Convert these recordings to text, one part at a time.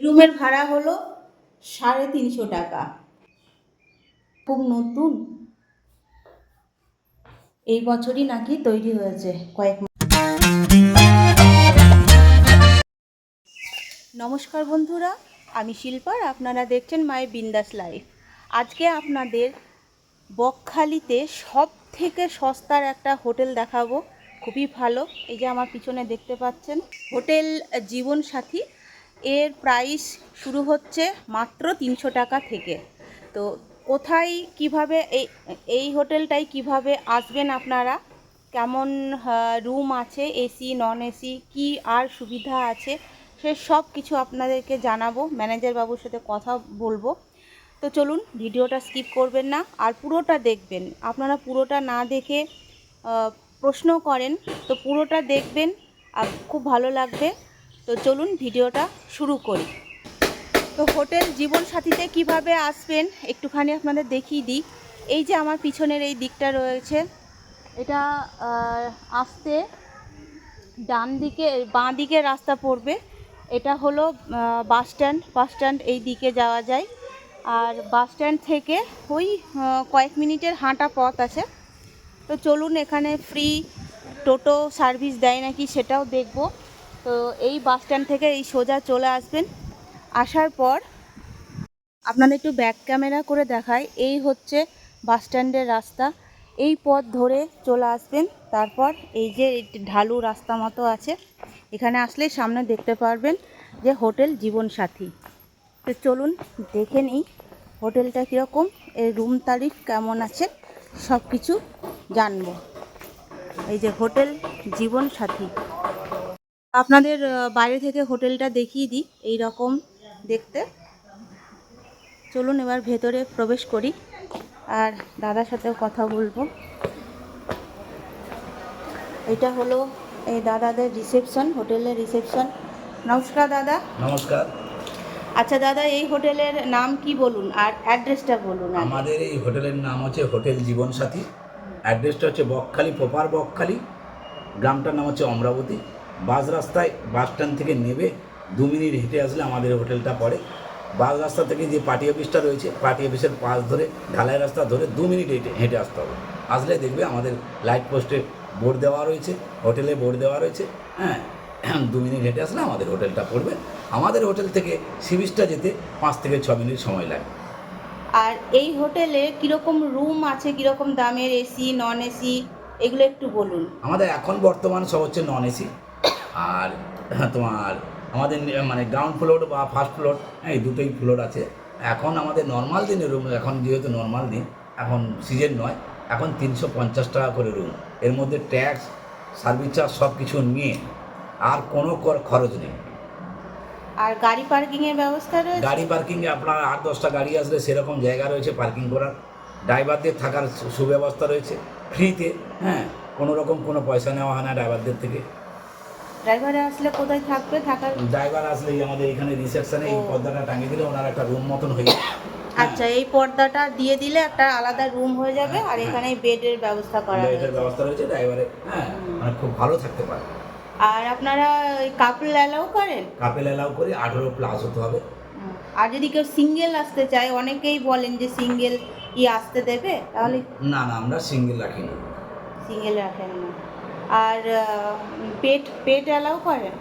রুমের ভাড়া হলো সাড়ে তিনশো টাকা। খুব নতুন। এই বছরই নাকি তৈরি হয়েছে কয়েক নমস্কার বন্ধুরা, আমি শিল্পার আপনারা দেখছেন মায়ের বিন্দাস লাইফ। আজকে আপনাদের বকখালিতে সব থেকে সস্তার একটা হোটেল দেখাবো। খুবই ভালো। এই যে আমার পিছনে দেখতে পাচ্ছেন, হোটেল জীবন সাথী এর প্রাইস শুরু হচ্ছে মাত্র তিনশো টাকা থেকে। তো কোথায় কীভাবে এই এই হোটেলটায় কীভাবে আসবেন আপনারা? কেমন রুম আছে এসি নন এসি কি আর সুবিধা আছে? সে সব কিছু আপনাদেরকে জানাব ম্যানেজার বাবুর সাথে কথা বলব। তো চলুন, ভিডিওটা স্কিপ করবেন না, আর পুরোটা দেখবেন। আপনারা পুরোটা না দেখে প্রশ্ন করেন, তো পুরোটা দেখবেন, আর খুব ভালো লাগবে। তো চলুন ভিডিওটা শুরু করি। তো হোটেল জীবন সাথীতে কীভাবে আসবেন একটুখানি আপনাদের দেখিয়ে দিই। এই যে আমার পিছনের এই দিকটা রয়েছে, এটা আসতে ডান দিকে, বাঁ দিকে রাস্তা পড়বে। এটা হলো বাস স্ট্যান্ড। বাস স্ট্যান্ড এই দিকে যাওয়া যায়। আর বাস স্ট্যান্ড থেকে ওই কয়েক মিনিটের হাঁটা পথ আছে। তো চলুন এখানে ফ্রি টোটো সার্ভিস দেয় নাকি সেটাও দেখব। তো এই বাস স্ট্যান্ড থেকে এই সোজা চলে আসবেন। আসার পর আপনাদের একটু ব্যাক ক্যামেরা করে দেখায় এই হচ্ছে বাস স্ট্যান্ডের রাস্তা। এই পথ ধরে চলে আসবেন। তারপর এই যে ঢালু রাস্তা মতো আছে, এখানে আসলেই সামনে দেখতে পারবেন যে হোটেল জীবন সাথী তো চলুন দেখে নিই হোটেলটা কীরকম, এর রুম তারিখ কেমন আছে সব কিছু জানব। এই যে হোটেল জীবন সাথী আপনাদের বাইরে থেকে হোটেলটা দেখিয়ে দিই এই রকম দেখতে। চলুন এবার ভেতরে প্রবেশ করি আর দাদার সাথেও কথা বলব। এটা হলো এই দাদাদের রিসেপশন হোটেলের রিসেপশন। নমস্কার দাদা। নমস্কার। আচ্ছা দাদা এই হোটেলের নাম কি বলুন আর অ্যাড্রেসটা বলুন আমাদের এই হোটেলের নাম হচ্ছে হোটেল জীবন সাথী অ্যাড্রেসটা হচ্ছে বকখালি প্রপার বকখালি। গ্রামটার নাম হচ্ছে অমরাবতী। বাস রাস্তায় বাস স্ট্যান্ড থেকে নেবে দু মিনিট হেঁটে আসলে আমাদের হোটেলটা পড়ে। বাস রাস্তা থেকে যে পার্টি অফিসটা রয়েছে পার্টি অফিসের পাশ ধরে ঢালাই রাস্তা ধরে দু মিনিট হেঁটে হেঁটে আসতে হবে। আসলে দেখবে আমাদের লাইট পোস্টে বোর্ড দেওয়া রয়েছে হোটেলে বোর্ড দেওয়া রয়েছে হ্যাঁ দু মিনিট হেঁটে আসলে আমাদের হোটেলটা পড়বে। আমাদের হোটেল থেকে সিবিচটা যেতে পাঁচ থেকে ছ মিনিট সময় লাগে। আর এই হোটেলে কীরকম রুম আছে কীরকম দামের এসি নন এসি এগুলো একটু বলুন। আমাদের এখন বর্তমান সব হচ্ছে নন এসি। আর তোমার আমাদের মানে গ্রাউন্ড ফ্লোর বা ফার্স্ট ফ্লোর এই দুটোই ফ্লোর আছে। এখন আমাদের নর্মাল দিনের রুম এখন যেহেতু নর্মাল দিন এখন সিজন নয় এখন তিনশো পঞ্চাশ টাকা করে রুম এর মধ্যে ট্যাক্স সার্ভিস চার্জ সব কিছু নিয়ে আর কোনো কর- খরচ নেই। আর গাড়ি পার্কিং এর ব্যবস্থা রয়েছে? গাড়ি পার্কিংয়ে আপনার আট দশটা গাড়ি আসলে সেরকম জায়গা রয়েছে পার্কিং করার। ড্রাইভারদের থাকার সুব্যবস্থা রয়েছে ফ্রিতে হ্যাঁ কোনো রকম কোনো পয়সা নেওয়া হয় না ড্রাইভারদের থেকে। ড্রাইভারে আসলে কোথায় থাকবে? থাকার ড্রাইভার আসলে আমাদের এখানে রিসেপশনে এই পর্দাটা টাঙিয়ে দিলে ওনার একটা রুম মতন হয়ে যায় আচ্ছা এই পর্দাটা দিয়ে দিলে একটা আলাদা রুম হয়ে যাবে আর এখানে বেডের ব্যবস্থা করা হয়েছে। ব্যবস্থা রয়েছে ড্রাইভারে হ্যাঁ মানে খুব ভালো থাকতে পারে। আর আপনারা কাপল অ্যালাউ করেন? কাপেল অ্যালাউ করে আঠেরো প্লাস হতে হবে। আর যদি কেউ সিঙ্গেল আসতে চায় অনেকেই বলেন যে সিঙ্গেল কি আসতে দেবে তাহলে না না আমরা সিঙ্গেল রাখি না। সিঙ্গেল রাখেন না। আর পেট পেট অ্যালাউ করেন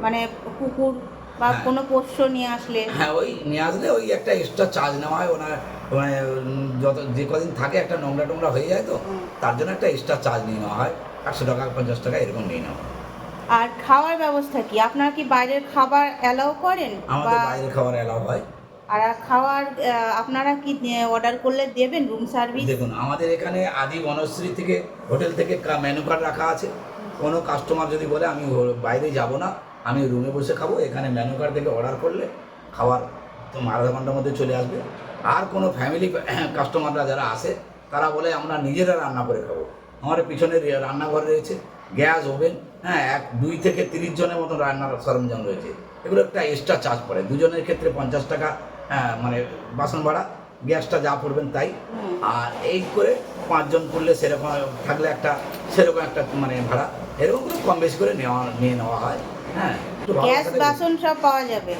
মানে কুকুর বা হ্যাঁ। কোনো পোষ্য নিয়ে আসলে? হ্যাঁ ওই নিয়ে আসলে ওই একটা এক্সট্রা চার্জ নেওয়া হয় ওনার মানে যত যে কদিন থাকে একটা নোংরা টোংরা হয়ে যায় তো তার জন্য একটা এক্সট্রা চার্জ নিয়ে নেওয়া হয়। একশো টাকা পঞ্চাশ টাকা এরকম নিয়ে নেওয়া আর খাওয়ার ব্যবস্থা কি? আপনারা কি বাইরের খাবার অ্যালাউ করেন? আমাদের বা বাইরে খাবার অ্যালাউ হয়। আর খাওয়ার আপনারা কি অর্ডার করলে দেবেন রুম সার্ভিস দেখুন, আমাদের এখানে আদি বনশ্রী থেকে, হোটেল থেকে মেনু কার্ড রাখা আছে। কোনো কাস্টমার যদি বলে, আমি বাইরে যাব না, আমি রুমে বসে খাব, এখানে মেনু কার্ড থেকে অর্ডার করলে খাবার তো আধা ঘণ্টার মধ্যে চলে আসবে। আর কোনো ফ্যামিলি কাস্টমাররা যারা আসে, তারা বলে, আমরা নিজেরা রান্না করে খাব। আমাদের পিছনে রান্নাঘর রয়েছে, গ্যাস, ওভেন হ্যাঁ এক, দুই থেকে তিরিশ জনের মতন রান্নার সরঞ্জাম রয়েছে। এগুলো একটা এক্সট্রা চার্জ পড়ে। দুজনের ক্ষেত্রে পঞ্চাশ টাকা মানে বাসন ভাড়া গ্যাসটা যা পড়বেন তাই। আর এই করে পাঁচজন করলে সেরকম থাকলে একটা সেরকম একটা মানে ভাড়া এরকম করে কম বেশি করে নেওয়া নিয়ে নেওয়া হয়। হ্যাঁ গ্যাস বাসন সব পাওয়া যাবে।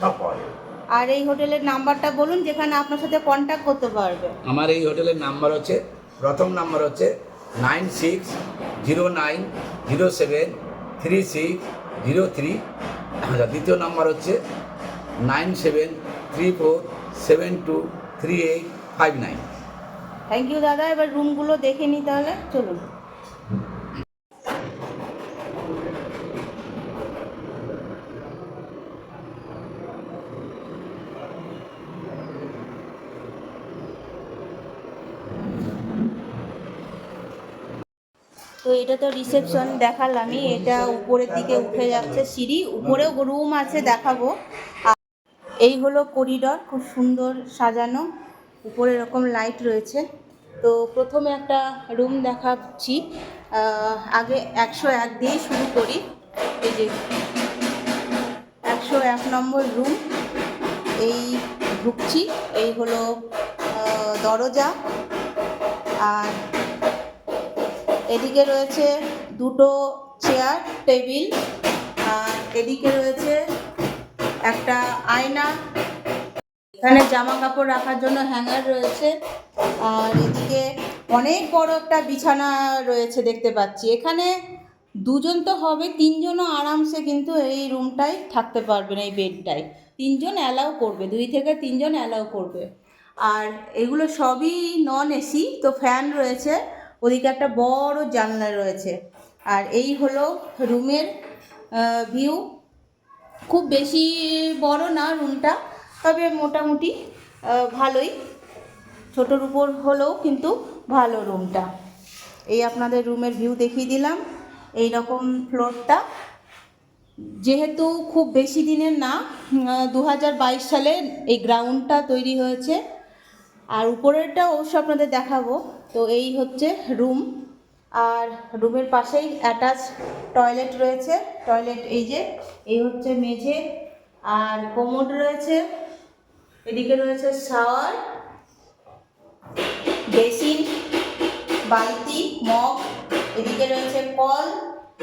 সব পাওয়া যাবে। আর এই হোটেলের নাম্বারটা বলুন যেখানে আপনার সাথে কন্ট্যাক্ট করতে পারবে। আমার এই হোটেলের নাম্বার হচ্ছে প্রথম নাম্বার হচ্ছে nine six zero nine zero seven three six zero three. আচ্ছা দ্বিতীয় নাম্বার হচ্ছে nine seven three four seven two three eight five nine thank you দাদা, এবার রুমগুলো দেখে নিই তাহলে, চলুন। তো এটা তো রিসেপশন দেখালামই, এটা উপরের দিকে উঠে যাচ্ছে সিঁড়ি, উপরেও রুম আছে, দেখাবো। এই হলো করিডর, খুব সুন্দর সাজানো, উপরে এরকম লাইট রয়েছে। তো প্রথমে একটা রুম দেখাচ্ছি। আগে একশো এক দিয়েই শুরু করি। এই যে একশো এক নম্বর রুম এই ঢুকছি। এই হলো দরজা। আর এদিকে রয়েছে দুটো চেয়ার টেবিল আর এদিকে রয়েছে একটা আয়না। এখানে জামা কাপড় রাখার জন্য হ্যাঙ্গার রয়েছে। আর এদিকে অনেক বড় একটা বিছানা রয়েছে দেখতে পাচ্ছি। এখানে দুজন তো হবে, তিনজনও আরামসে কিন্তু এই রুমটায় থাকতে পারবেন, এই বেডটায়। তিনজন অ্যালাউ করবে, দুই থেকে তিনজন অ্যালাউ করবে। আর এগুলো সবই নন এসি তো ফ্যান রয়েছে। ওদিকে একটা বড় জানলা রয়েছে। আর এই হলো রুমের ভিউ। খুব বেশি বড় না রুমটা, তবে মোটামুটি ভালোই। ছোটোর উপর হলেও কিন্তু ভালো রুমটা। এই আপনাদের রুমের ভিউ দেখিয়ে দিলাম এই রকম ফ্লোরটা। যেহেতু খুব বেশি দিনের না দু হাজার বাইশ সালে এই গ্রাউন্ডটা তৈরি হয়েছে। আর উপরেরটা অবশ্য আপনাদের দেখাবো। তো এই হচ্ছে রুম। আর রুমের পাশেই অ্যাটাচ টয়লেট রয়েছে। টয়লেট এই যে, এই হচ্ছে মেঝে। আর কোমোড রয়েছে। এদিকে রয়েছে শাওয়ার, বেসিন, বালতি, মগ। এদিকে রয়েছে কল।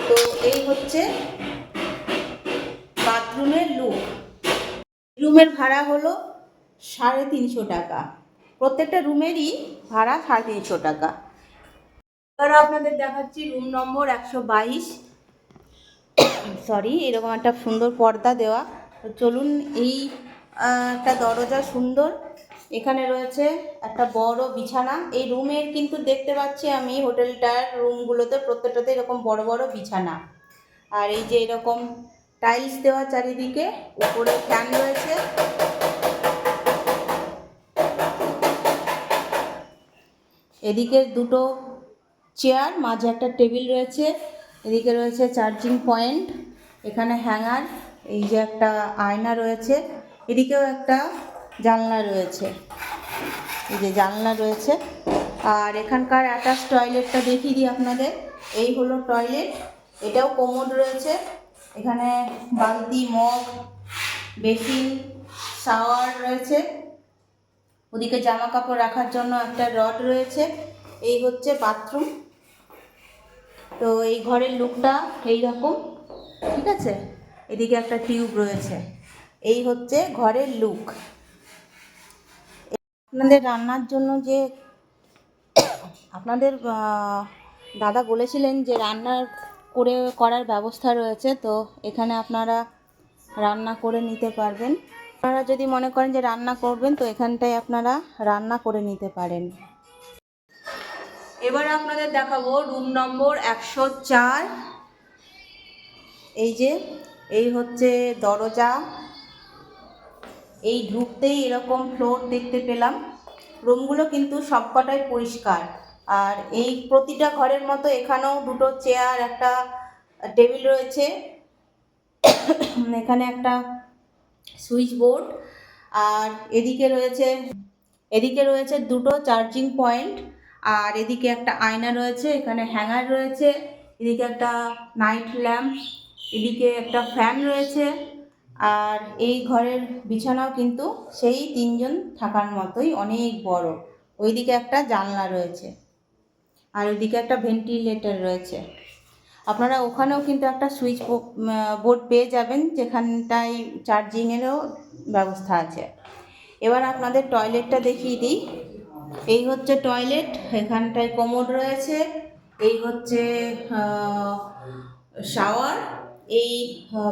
তো এই হচ্ছে বাথরুমের লুক। রুমের ভাড়া হলো সাড়ে তিনশো টাকা। প্রত্যেকটা রুমেরই ভাড়া সাড়ে তিনশো টাকা। এবার আপনাদের দেখাচ্ছি রুম নম্বর একশো বাইশ। সরি এরকম একটা সুন্দর পর্দা দেওয়া। তো চলুন এই একটা দরজা সুন্দর। এখানে রয়েছে একটা বড় বিছানা। এই রুমের কিন্তু দেখতে পাচ্ছি আমি হোটেলটার রুমগুলোতে প্রত্যেকটাতে এরকম বড় বড় বিছানা। আর এই যে এরকম টাইলস দেওয়া চারিদিকে, উপরে ফ্যান রয়েছে। এদিকে দুটো চেয়ার, মাঝে একটা টেবিল রয়েছে, এদিকে রয়েছে চার্জিং পয়েন্ট, এখানে হ্যাঙ্গার, এই যে একটা আয়না রয়েছে, এদিকেও একটা জানলা রয়েছে, এই যে জানলা রয়েছে, আর এখানকার অ্যাটাচ টয়লেটটা দেখিয়ে দিই আপনাদের, এই হলো টয়লেট এটাও কোমোড রয়েছে, এখানে বালতি, মগ বেসিন শাওয়ার রয়েছে, ওদিকে জামা কাপড় রাখার জন্য একটা রড রয়েছে, এই হচ্ছে বাথরুম তো এই ঘরের লুকটা এই রকম ঠিক আছে? এদিকে একটা টিউব রয়েছে। এই হচ্ছে ঘরের লুক আপনাদের রান্নার জন্য যে, আপনাদের দাদা বলেছিলেন যে রান্নার করে, করার ব্যবস্থা রয়েছে, তো এখানে আপনারা রান্না করে নিতে পারবেন। আপনারা যদি মনে করেন যে রান্না করবেন, তো এখানটায় আপনারা রান্না করে নিতে পারেন। এবার আপনাদের দেখাবো রুম নম্বর একশো চার। এই যে, এই হচ্ছে দরজা। এই ঢুকতেই এরকম ফ্লোর দেখতে পেলাম। রুমগুলো কিন্তু সবকটাই পরিষ্কার। আর এই প্রতিটা ঘরের মতো এখানেও দুটো চেয়ার একটা টেবিল রয়েছে। এখানে একটা সুইচ বোর্ড আর এদিকে রয়েছে এদিকে রয়েছে দুটো চার্জিং পয়েন্ট আর এদিকে একটা আয়না রয়েছে, এখানে হ্যাঙ্গার রয়েছে, এদিকে একটা নাইট ল্যাম্প, এদিকে একটা ফ্যান রয়েছে, আর এই ঘরের বিছানাও কিন্তু সেই তিনজন থাকার মতোই অনেক বড়। ওইদিকে একটা জানলা রয়েছে আর ওইদিকে একটা ভেন্টিলেটর রয়েছে। আপনারা ওখানেও কিন্তু একটা সুইচ বোর্ড পেয়ে যাবেন, যেখানটায় চার্জিংয়েরও ব্যবস্থা আছে। এবার আপনাদের টয়লেটটা দেখিয়ে দিই। এই হচ্ছে টয়লেট এখানটায় কোমোড রয়েছে। এই হচ্ছে শাওয়ার এই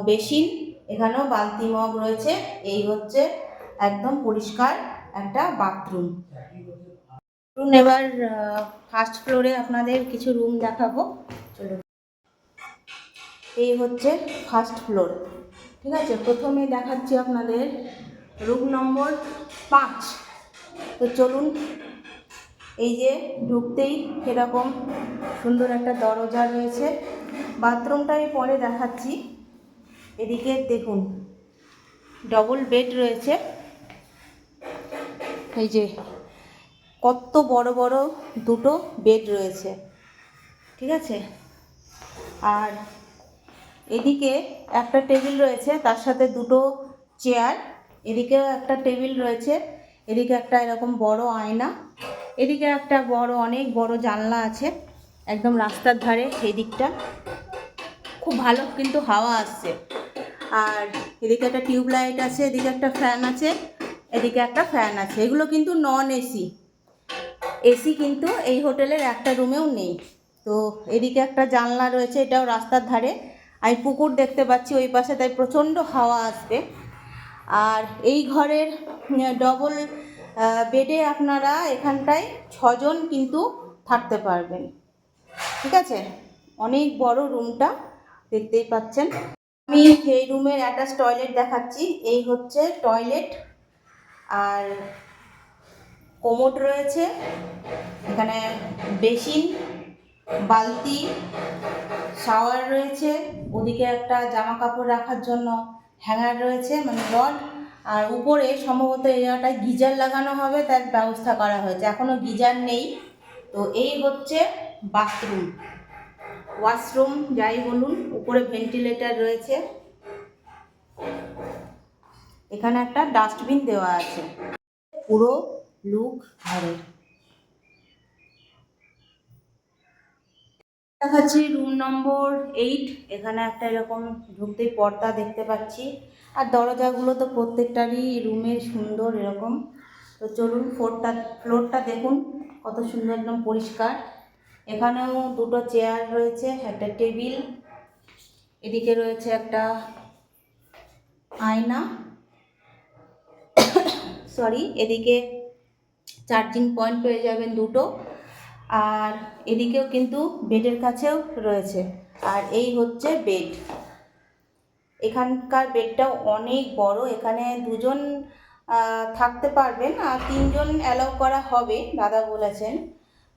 বেসিন এখানেও বালতি মগ রয়েছে। এই হচ্ছে একদম পরিষ্কার একটা বাথরুম চলুন এবার ফার্স্ট ফ্লোরে আপনাদের কিছু রুম দেখাবো। চলুন। এই হচ্ছে ফার্স্ট ফ্লোর ঠিক আছে? প্রথমে দেখাচ্ছি আপনাদের রুম নম্বর পাঁচ। তো চলুন এই যে ঢুকতেই এরকম সুন্দর একটা দরজা রয়েছে। বাথরুমটা আমি পরে দেখাচ্ছি। এদিকে দেখুন ডবল বেড রয়েছে। এই যে কত বড় বড় দুটো বেড রয়েছে, ঠিক আছে? আর এদিকে একটা টেবিল রয়েছে, তার সাথে দুটো চেয়ার এদিকেও একটা টেবিল রয়েছে, এদিকে একটা এরকম বড় আয়না। এদিকে একটা বড়, অনেক বড় জানলা আছে, একদম রাস্তার ধারে এই দিকটা খুব ভালো কিন্তু হাওয়া আসছে। আর এদিকে একটা টিউবলাইট আছে, এদিকে একটা ফ্যান আছে, এদিকে একটা ফ্যান আছে। এগুলো কিন্তু নন এসি এসি কিন্তু এই হোটেলের একটা রুমেও নেই। তো এদিকে একটা জানলা রয়েছে, এটাও রাস্তার ধারে। আমি পুকুর দেখতে পাচ্ছি ওই পাশে, তাই প্রচণ্ড হাওয়া আসবে আর এই ঘরের ডবল বেডে আপনারা এখানটায় ছজন কিন্তু থাকতে পারবেন। ঠিক আছে? অনেক বড় রুমটা দেখতেই পাচ্ছেন। আমি এই রুমের অ্যাটাচ টয়লেট দেখাচ্ছি। এই হচ্ছে টয়লেট আর কোমোট রয়েছে। এখানে বেসিন, বালতি, শাওয়ার রয়েছে। ওদিকে একটা জামা কাপড় রাখার জন্য হ্যাঙ্গার রয়েছে মানে রড। আর উপরে সম্ভবত এরিয়াটায় গিজার লাগানো হবে, তার ব্যবস্থা করা হয়েছে। এখনও গিজার নেই। তো এই হচ্ছে বাথরুম। ওয়াশরুম, যাই বলুন, উপরে ভেন্টিলেটর রয়েছে। এখানে একটা ডাস্টবিন দেওয়া আছে। পুরো লুক ঘরের দেখাচ্ছি রুম নম্বর এইট এখানে একটা এরকম ঢুকতেই পর্দা দেখতে পাচ্ছি। আর দরজাগুলো তো প্রত্যেকটারই রুমের সুন্দর এরকম। তো চলুন ফ্লোরটা ফ্লোরটা দেখুন, কত সুন্দর একদম পরিষ্কার। এখানেও দুটো চেয়ার রয়েছে, একটা টেবিল এদিকে রয়েছে একটা আয়না। সরি এদিকে চার্জিং পয়েন্ট পেয়ে যাবেন দুটো। আর এদিকেও কিন্তু বেডের কাছেও রয়েছে। আর এই হচ্ছে বেড। এখানকার বেডটাও অনেক বড়। এখানে দুজন থাকতে পারবেন আর তিনজন অ্যালাউ করা হবে, দাদা বলেছেন।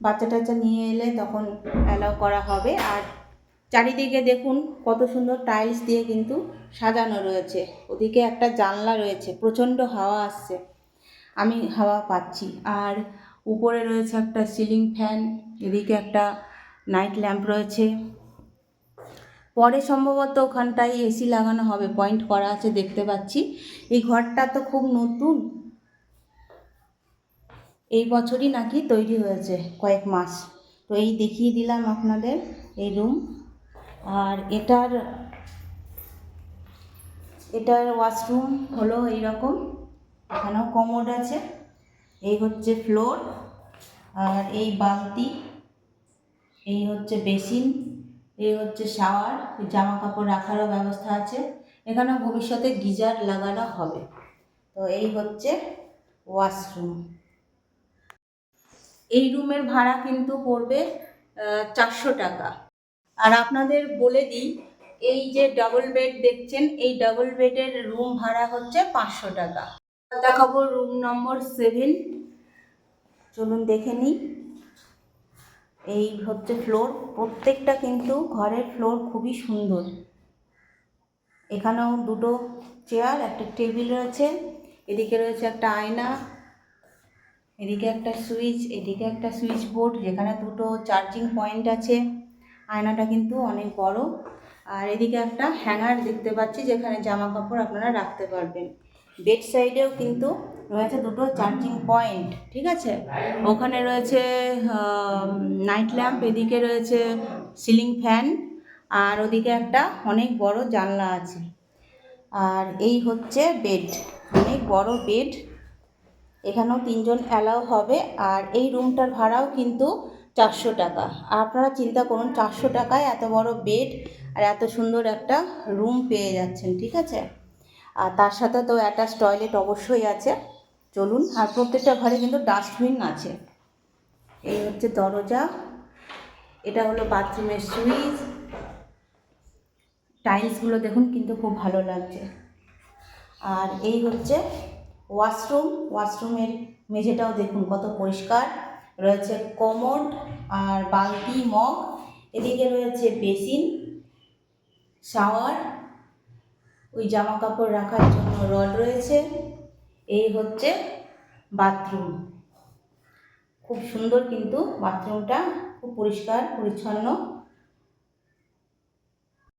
বাচ্চা টাচ্চা নিয়ে এলে তখন অ্যালাউ করা হবে। আর চারিদিকে দেখুন কত সুন্দর টাইলস দিয়ে কিন্তু সাজানো রয়েছে। ওদিকে একটা জানলা রয়েছে। প্রচণ্ড হাওয়া আসছে। আমি হাওয়া পাচ্ছি। আর উপরে রয়েছে একটা সিলিং ফ্যান এদিকে একটা নাইট ল্যাম্প রয়েছে। পরে সম্ভবত ওখানটায় এসি লাগানো হবে পয়েন্ট করা আছে দেখতে পাচ্ছি। এই ঘরটা তো খুব নতুন। এই বছরই নাকি তৈরি হয়েছে, কয়েক মাস। তো এই দেখিয়ে দিলাম আপনাদের, এই রুম আর এটার এটার ওয়াশরুম হলো এইরকম। এখানেও কমোড আছে। এই হচ্ছে ফ্লোর, আর এই বালতি, এই হচ্ছে বেসিন, এই হচ্ছে শাওয়ার জামা কাপড় রাখারও ব্যবস্থা আছে। এখানে ভবিষ্যতে গিজার লাগানো হবে। তো এই হচ্ছে ওয়াশরুম। এই রুমের ভাড়া কিন্তু পড়বে চারশো টাকা। আর আপনাদের বলে দিই, এই যে ডাবল বেড দেখছেন, এই ডাবল বেডের রুম ভাড়া হচ্ছে পাঁচশো টাকা। দেখাবো রুম নম্বর সেভেন চলুন দেখে নিই। এই হচ্ছে ফ্লোর প্রত্যেকটা কিন্তু ঘরের ফ্লোর খুবই সুন্দর। এখানেও দুটো চেয়ার একটা টেবিল রয়েছে। এদিকে রয়েছে একটা আয়না। এদিকে একটা সুইচ এদিকে একটা সুইচ বোর্ড যেখানে দুটো চার্জিং পয়েন্ট আছে। আয়নাটা কিন্তু অনেক বড়। আর এদিকে একটা হ্যাঙ্গার দেখতে পাচ্ছি, যেখানে জামা কাপড় আপনারা রাখতে পারবেন। বেড সাইডেও কিন্তু রয়েছে দুটো চার্জিং পয়েন্ট, ঠিক আছে? ওখানে রয়েছে নাইট ল্যাম্প, এদিকে রয়েছে সিলিং ফ্যান, আর ওদিকে একটা অনেক বড় জানলা আছে। আর এই হচ্ছে বেড, অনেক বড় বেড। এখানেও তিনজন অ্যালাউ হবে, আর এই রুমটার ভাড়াও কিন্তু চারশো টাকা। আপনারা চিন্তা করুন, চারশো টাকায় এত বড় বেড আর এত সুন্দর একটা রুম পেয়ে যাচ্ছেন, ঠিক আছে? আর তার সাথে তো অ্যাটাচ টয়লেট অবশ্যই আছে। চলুন, আর প্রত্যেকটা ঘরে কিন্তু ডাস্টবিন আছে। এই হচ্ছে দরজা। এটা হলো বাথরুমের সুইচ। টাইলসগুলো দেখুন কিন্তু খুব ভালো লাগছে। আর এই হচ্ছে ওয়াশরুম ওয়াশরুমের মেঝেটাও দেখুন কত পরিষ্কার। রয়েছে কমোড আর বালতি মগ। এদিকে রয়েছে বেসিন শাওয়ার ওই জামা কাপড় রাখার জন্য রড রয়েছে। এই হচ্ছে বাথরুম খুব সুন্দর কিন্তু বাথরুমটা খুব পরিষ্কার, পরিচ্ছন্ন।